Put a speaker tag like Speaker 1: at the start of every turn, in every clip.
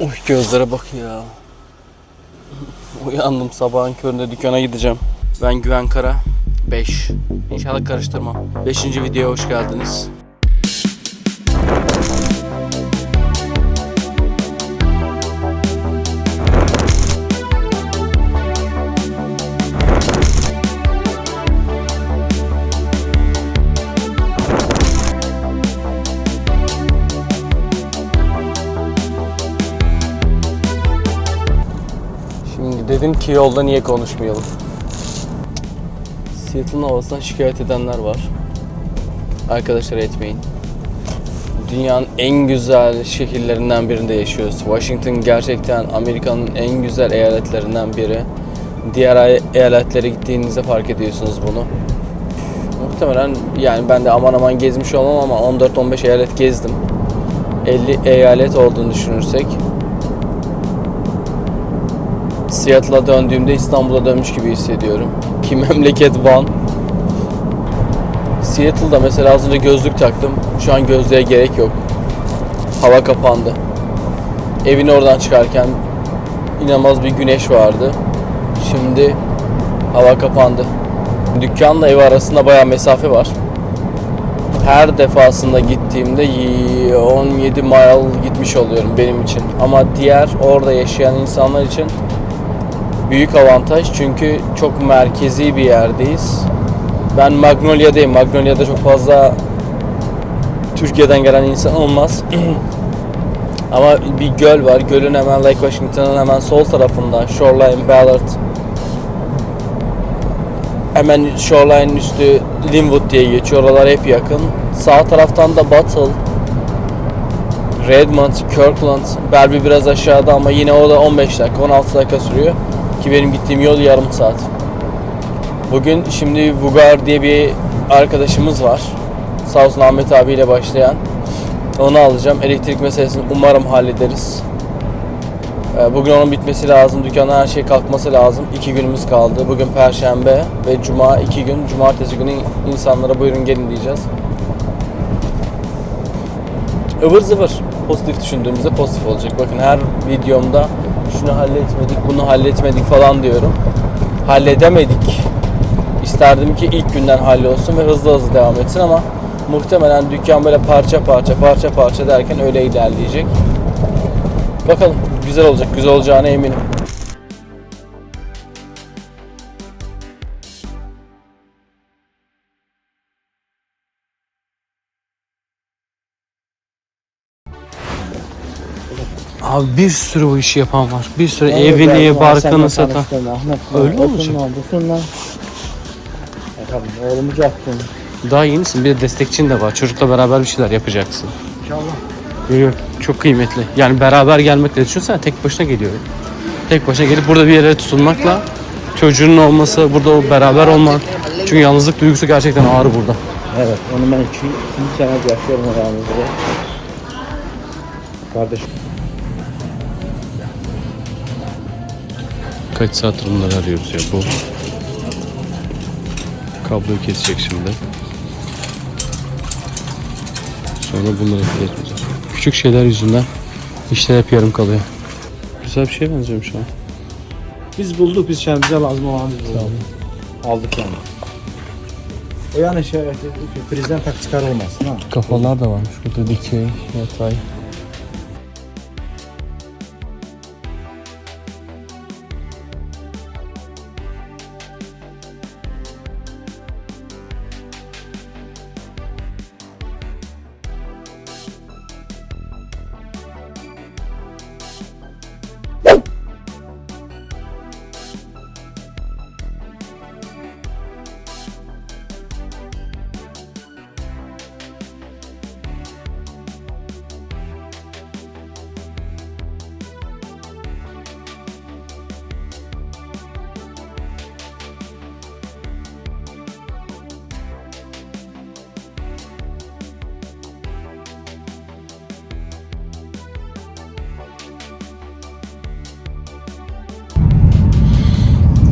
Speaker 1: Uy gözlere bak ya. Uyandım sabahın köründe dükkana gideceğim. Ben Güven Kara 5. İnşallah karıştırmam. 5. videoya hoş geldiniz. Ki yolda niye konuşmayalım. Seattle'ın havasından şikayet edenler var. Arkadaşlar etmeyin. Dünyanın en güzel şehirlerinden birinde yaşıyoruz. Washington gerçekten Amerika'nın en güzel eyaletlerinden biri. Diğer eyaletlere gittiğinizde fark ediyorsunuz bunu. Muhtemelen yani ben de aman aman gezmiş olmam ama 14-15 eyalet gezdim. 50 eyalet olduğunu düşünürsek Seattle'a döndüğümde İstanbul'a dönmüş gibi hissediyorum. Ki memleket Van. Seattle'da mesela az önce gözlük taktım. Şu an gözlüğe gerek yok. Hava kapandı. Evin oradan çıkarken inanılmaz bir güneş vardı. Şimdi hava kapandı. Dükkanla ev arasında bayağı mesafe var. Her defasında gittiğimde y- 17 mile gitmiş oluyorum benim için. Ama diğer orada yaşayan insanlar için büyük avantaj çünkü çok merkezi bir yerdeyiz. Ben Magnolia'dayım. Magnolia'da çok fazla Türkiye'den gelen insan olmaz. Ama bir göl var. Gölün hemen Lake Washington'ın hemen sol tarafında Shoreline Ballard. Hemen Shoreline'in üstü Linwood diye geçiyor. Oralar hep yakın. Sağ taraftan da Battle, Redmond, Kirkland, Bellevue biraz aşağıda ama yine o da 15 dakika, 16 dakika sürüyor. Ki benim gittiğim yol yarım saat. Bugün şimdi Vugar diye bir arkadaşımız var. Sağ olsun Ahmet abiyle başlayan. Onu alacağım. Elektrik meselesini umarım hallederiz. Ee, Bugün onun bitmesi lazım. Dükkana her şey kalkması lazım. İki günümüz kaldı. Bugün Perşembe ve Cuma iki gün. Cumartesi günü insanlara buyurun gelin diyeceğiz. ıvır zıvır pozitif düşündüğümüzde pozitif olacak. Bakın her videomda şunu halletmedik, bunu halletmedik falan diyorum. Halledemedik. İsterdim ki ilk günden hallolsun ve hızlı hızlı devam etsin ama muhtemelen dükkan böyle parça parça parça parça derken öyle ilerleyecek. Bakalım güzel olacak, güzel olacağına eminim. Abi bir sürü bu işi yapan var. Bir sürü evini, barkını satan. Öyle mi olacak?
Speaker 2: Busunla, busunla. Bakalım oğlumu caktın.
Speaker 1: Daha yenisin. Bir de destekçin de var. Çocukla beraber bir şeyler yapacaksın.
Speaker 2: İnşallah.
Speaker 1: Yok çok kıymetli. Yani beraber gelmekle düşünsene tek başına geliyor. Tek başına gelip burada bir yere tutunmakla çocuğunun olması, burada o beraber olmak. Çünkü yalnızlık duygusu gerçekten ağır burada.
Speaker 2: Evet, onu ben iki, ikinci sene yaşıyorum aramızda. Kardeşim.
Speaker 1: Kaç saattir bunları arıyoruz ya bu. Kabloyu kesecek şimdi. Sonra bunları kesmeyecek. Küçük şeyler yüzünden işler hep yarım kalıyor. Güzel bir şeye benziyor şu an.
Speaker 2: Biz bulduk, biz şey, bize lazım olan biz bulduk. Aldık yani. O yani şey, prizden tak çıkarılmaz. Ha?
Speaker 1: Kafalar da varmış burada dikey, yatay.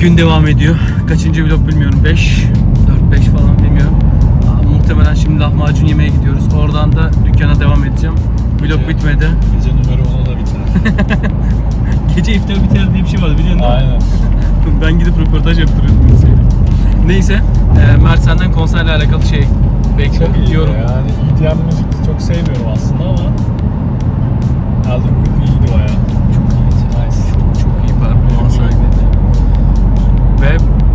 Speaker 1: Gün devam ediyor. Kaçıncı vlog bilmiyorum. 5, 4, 5 falan bilmiyorum. Aa, muhtemelen şimdi lahmacun yemeye gidiyoruz. Oradan da dükkana devam edeceğim. Vlog bitmedi.
Speaker 3: Gece numara 10'a da biter.
Speaker 1: Gece iftar biter diye bir şey vardı biliyorsun değil mi?
Speaker 3: Aynen.
Speaker 1: ben gidip röportaj yaptırıyordum mesela. Neyse, e, Mert senden konserle alakalı şey bekliyorum.
Speaker 3: Çok iyi
Speaker 1: Yorum.
Speaker 3: yani EDM müzik çok sevmiyorum aslında ama Elden Ring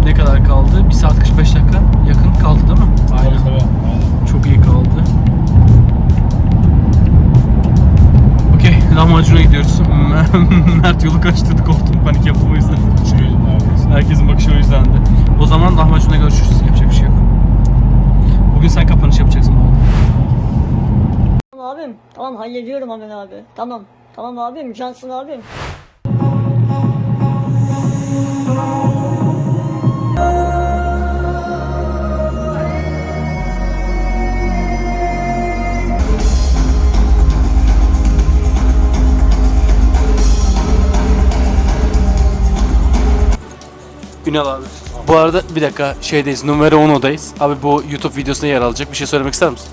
Speaker 1: ne kadar kaldı? 1 saat 45 dakika yakın kaldı değil mi?
Speaker 3: Tabii tabii. Aynen.
Speaker 1: Çok iyi kaldı. Okey, lahmacuna gidiyoruz. Mert yolu kaçtırdı, korktum, panik yaptım o yüzden.
Speaker 3: Kaçırıyordum neredeyse.
Speaker 1: Herkesin bakışı o yüzdendi. O zaman lahmacuna görüşürüz. Yapacak bir şey yok. Bugün sen kapanış yapacaksın bu arada.
Speaker 4: Tamam abim. Tamam hallediyorum hemen abi. Tamam. Tamam abim. Cansın abim.
Speaker 1: Ünal abi. Bu arada bir dakika şeydeyiz, numara 10'dayız. Abi bu YouTube videosuna yer alacak. Bir şey söylemek ister misin?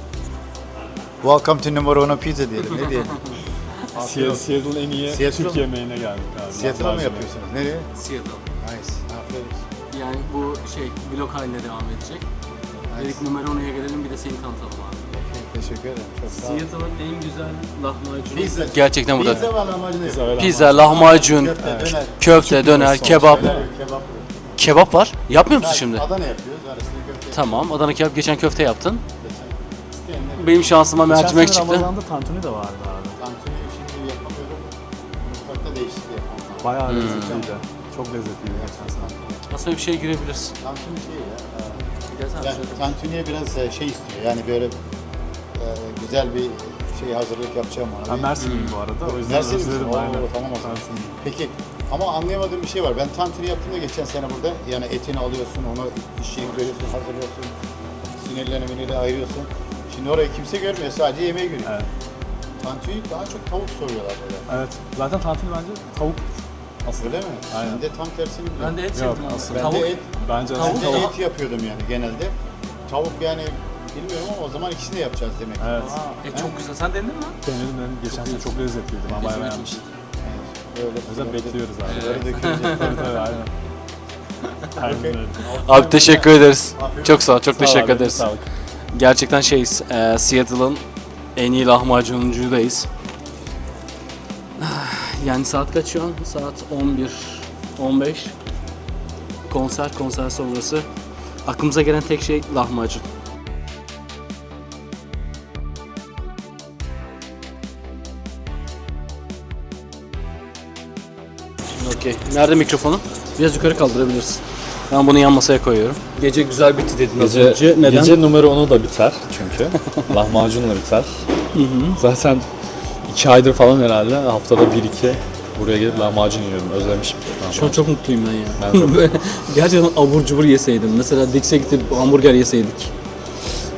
Speaker 5: Welcome to number one pizza diyelim. Ne diyelim?
Speaker 3: Seattle- Seattle'ın en iyi
Speaker 5: Seattle
Speaker 3: Türk
Speaker 5: mı?
Speaker 3: yemeğine geldik abi.
Speaker 5: Seattle'a mı yapıyorsunuz? Nereye?
Speaker 1: Seattle.
Speaker 5: Nice. Aferin.
Speaker 1: Yani bu şey vlog haline devam edecek. Dedik numara 10'ya gelelim bir de seni tanıtalım abi.
Speaker 5: Teşekkür ederim. Çok sağ olun.
Speaker 1: Seattle'ın en güzel lahmacunu.
Speaker 5: Pizza.
Speaker 1: Gerçekten burada.
Speaker 5: Pizza ve lahmacun.
Speaker 3: Pizza
Speaker 1: lahmacun,
Speaker 5: Köfte, döner.
Speaker 1: köfte, döner, kebap.
Speaker 5: Evet, kebap.
Speaker 1: Kebap var. Yapmıyor musun şimdi?
Speaker 5: Adana yapıyoruz. Arasında köfte.
Speaker 1: Tamam. Adana kebap geçen köfte yaptın.
Speaker 5: İsteyenler.
Speaker 1: Benim şansıma mercimek
Speaker 3: Geçen sene
Speaker 1: çıktı.
Speaker 3: Ramazan'da tantuni de vardı abi.
Speaker 5: Tantuni şimdi yapamıyorum. Mutfakta değişiklik yapmam lazım.
Speaker 3: Bayağı
Speaker 1: Hmm.
Speaker 3: lezzetliydi. Çok lezzetliydi geçen sene.
Speaker 1: Aslında bir şeye girebiliriz.
Speaker 5: Tantuni şey ya. e, Yani tantuniye biraz e, şey istiyor. Yani böyle e, güzel bir şey hazırlık yapacağım ona.
Speaker 3: Ben
Speaker 5: Bir-
Speaker 3: Mersinliyim bu arada. O yüzden
Speaker 5: Mersin'lisin.
Speaker 3: özledim.
Speaker 5: Oo,
Speaker 3: aynen.
Speaker 5: tamam o zaman.
Speaker 3: Mersinliyim.
Speaker 5: Peki ama anlayamadığım bir şey var. Ben tantuni yaptığımda geçen sene burada yani etini alıyorsun, onu işini veriyorsun, hazırlıyorsun, sinirlerini minirlerini ayırıyorsun. Şimdi orayı kimse görmüyor, sadece yemeği görüyor.
Speaker 3: Evet.
Speaker 5: Tantuni daha çok tavuk soruyorlar böyle.
Speaker 3: Evet. Zaten tantuni bence tavuk asıl.
Speaker 5: Öyle mi?
Speaker 3: Aynen.
Speaker 5: Ben de tam tersini biliyorum.
Speaker 1: Ben de et
Speaker 3: Yok,
Speaker 1: sevdim
Speaker 3: asıl.
Speaker 5: Ben
Speaker 1: Tavuk.
Speaker 5: de et,
Speaker 3: Bence
Speaker 5: ben de
Speaker 3: tavuk.
Speaker 5: et yapıyordum yani genelde. Tavuk yani bilmiyorum ama o zaman ikisini de yapacağız demek.
Speaker 3: Evet.
Speaker 1: Aa, et çok güzel. Sen denedin mi?
Speaker 3: Denedim benim geçen sene çok lezzetliydi. Ben bayağı beğenmiştim.
Speaker 5: Böyle
Speaker 3: bekliyoruz abi.
Speaker 5: Böyle dökülecek.
Speaker 3: Tabii tabii aynen. Aynen öyle.
Speaker 1: Abi teşekkür ederiz. Çok sağ ol. Çok
Speaker 3: Sağ ol
Speaker 1: teşekkür
Speaker 3: abi,
Speaker 1: ederiz.
Speaker 3: Sağlık.
Speaker 1: Gerçekten şeyiz. E, Seattle'ın en iyi lahmacuncudayız. Ah, Yani saat kaç şu an? Saat 11 15. Konser, konser sonrası. Aklımıza gelen tek şey lahmacun. Okey. Nerede mikrofonu? Biraz yukarı kaldırabilirsin. Ben bunu yan masaya koyuyorum. Gece güzel bitti dedin az
Speaker 3: Gece,
Speaker 1: önce. Neden?
Speaker 3: gece numara 10'u da biter çünkü. Lahmacunla biter. Zaten iki aydır falan herhalde haftada bir iki buraya gelip lahmacun yiyorum. Özlemişim.
Speaker 1: Şu an çok mutluyum ben ya.
Speaker 3: Ben çok
Speaker 1: Gerçekten abur cubur yeseydim. Mesela Dix'e gidip hamburger yeseydik.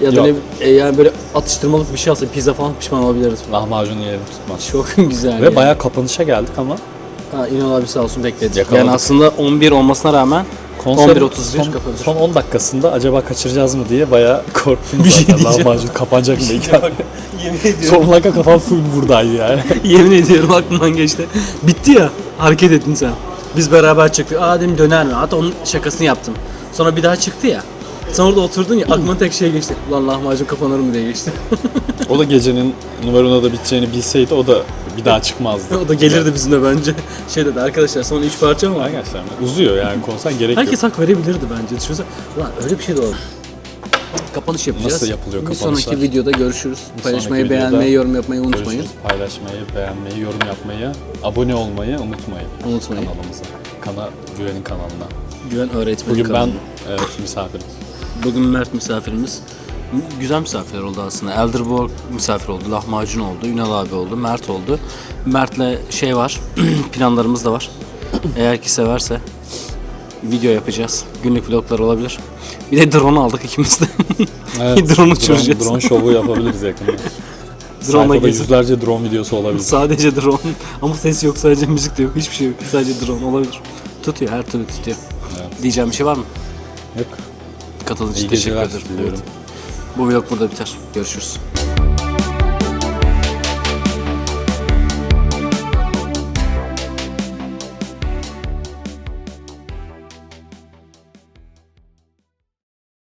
Speaker 1: Ya da
Speaker 3: Yok.
Speaker 1: ne, e, yani böyle atıştırmalık bir şey alsa pizza falan pişman olabiliriz.
Speaker 3: Lahmacun yerim tutmaz.
Speaker 1: Çok güzel
Speaker 3: Ve
Speaker 1: ya.
Speaker 3: bayağı kapanışa geldik ama
Speaker 1: Ha, İnan abi sağ olsun bekledi.
Speaker 3: Yakaladık.
Speaker 1: Yani aslında 11 olmasına rağmen
Speaker 3: konserin
Speaker 1: 11.31
Speaker 3: son,
Speaker 1: kapanır.
Speaker 3: son 10 dakikasında acaba kaçıracağız mı diye bayağı korktum
Speaker 1: Bir şey
Speaker 3: zaten.
Speaker 1: diyeceğim.
Speaker 3: Lahmacun kapanacak mı diye.
Speaker 1: Yemin ediyorum.
Speaker 3: son dakika kafam full buradaydı yani.
Speaker 1: Yemin ediyorum aklımdan geçti. Bitti ya. Hareket ettin sen. Biz beraber çıktık. Aa dedim döner mi? Hatta onun şakasını yaptım. Sonra bir daha çıktı ya. Sen orada oturdun ya aklıma tek şey geçti. Ulan lahmacun kapanır mı diye geçti.
Speaker 3: O da gecenin numarona da biteceğini bilseydi o da bir daha çıkmazdı.
Speaker 1: o da gelirdi bizimle bence. Şey dedi arkadaşlar son 3 parça mı var?
Speaker 3: Arkadaşlar uzuyor yani konser gerek
Speaker 1: Herkes
Speaker 3: yok.
Speaker 1: hak verebilirdi bence. Düşünsene. Ulan öyle bir şey de olur. Kapanış yapacağız.
Speaker 3: Nasıl yapılıyor
Speaker 1: Bir
Speaker 3: kapanışlar?
Speaker 1: sonraki videoda görüşürüz. Paylaşmayı,
Speaker 3: sonraki
Speaker 1: beğenmeyi, yorum yapmayı unutmayın.
Speaker 3: Görüşürüz. Paylaşmayı, beğenmeyi, yorum yapmayı, abone olmayı unutmayın.
Speaker 1: Unutmayın.
Speaker 3: Kanalımıza. Kana Güven'in kanalına.
Speaker 1: Güven öğretmeni
Speaker 3: Bugün ben evet, misafirim.
Speaker 1: Bugün Mert misafirimiz. Güzel misafirler oldu aslında. Elderborg misafir oldu, lahmacun oldu, Ünal abi oldu, Mert oldu. Mert'le şey var, planlarımız da var. Eğer ki severse video yapacağız. Günlük vloglar olabilir. Bir de drone aldık ikimiz de. drone uçuracağız.
Speaker 3: Drone, drone şovu yapabiliriz yakında.
Speaker 1: Drone'la gezip-
Speaker 3: yüzlerce drone videosu olabilir.
Speaker 1: Sadece drone. Ama ses yok, sadece müzik de yok. Hiçbir şey yok. Sadece drone olabilir. Tutuyor, her türlü tutuyor.
Speaker 3: Evet.
Speaker 1: Diyeceğim bir şey var mı?
Speaker 3: Yok.
Speaker 1: Katıldığınız için teşekkür ederim.
Speaker 3: diliyorum.
Speaker 1: Bu vlog burada biter. Görüşürüz.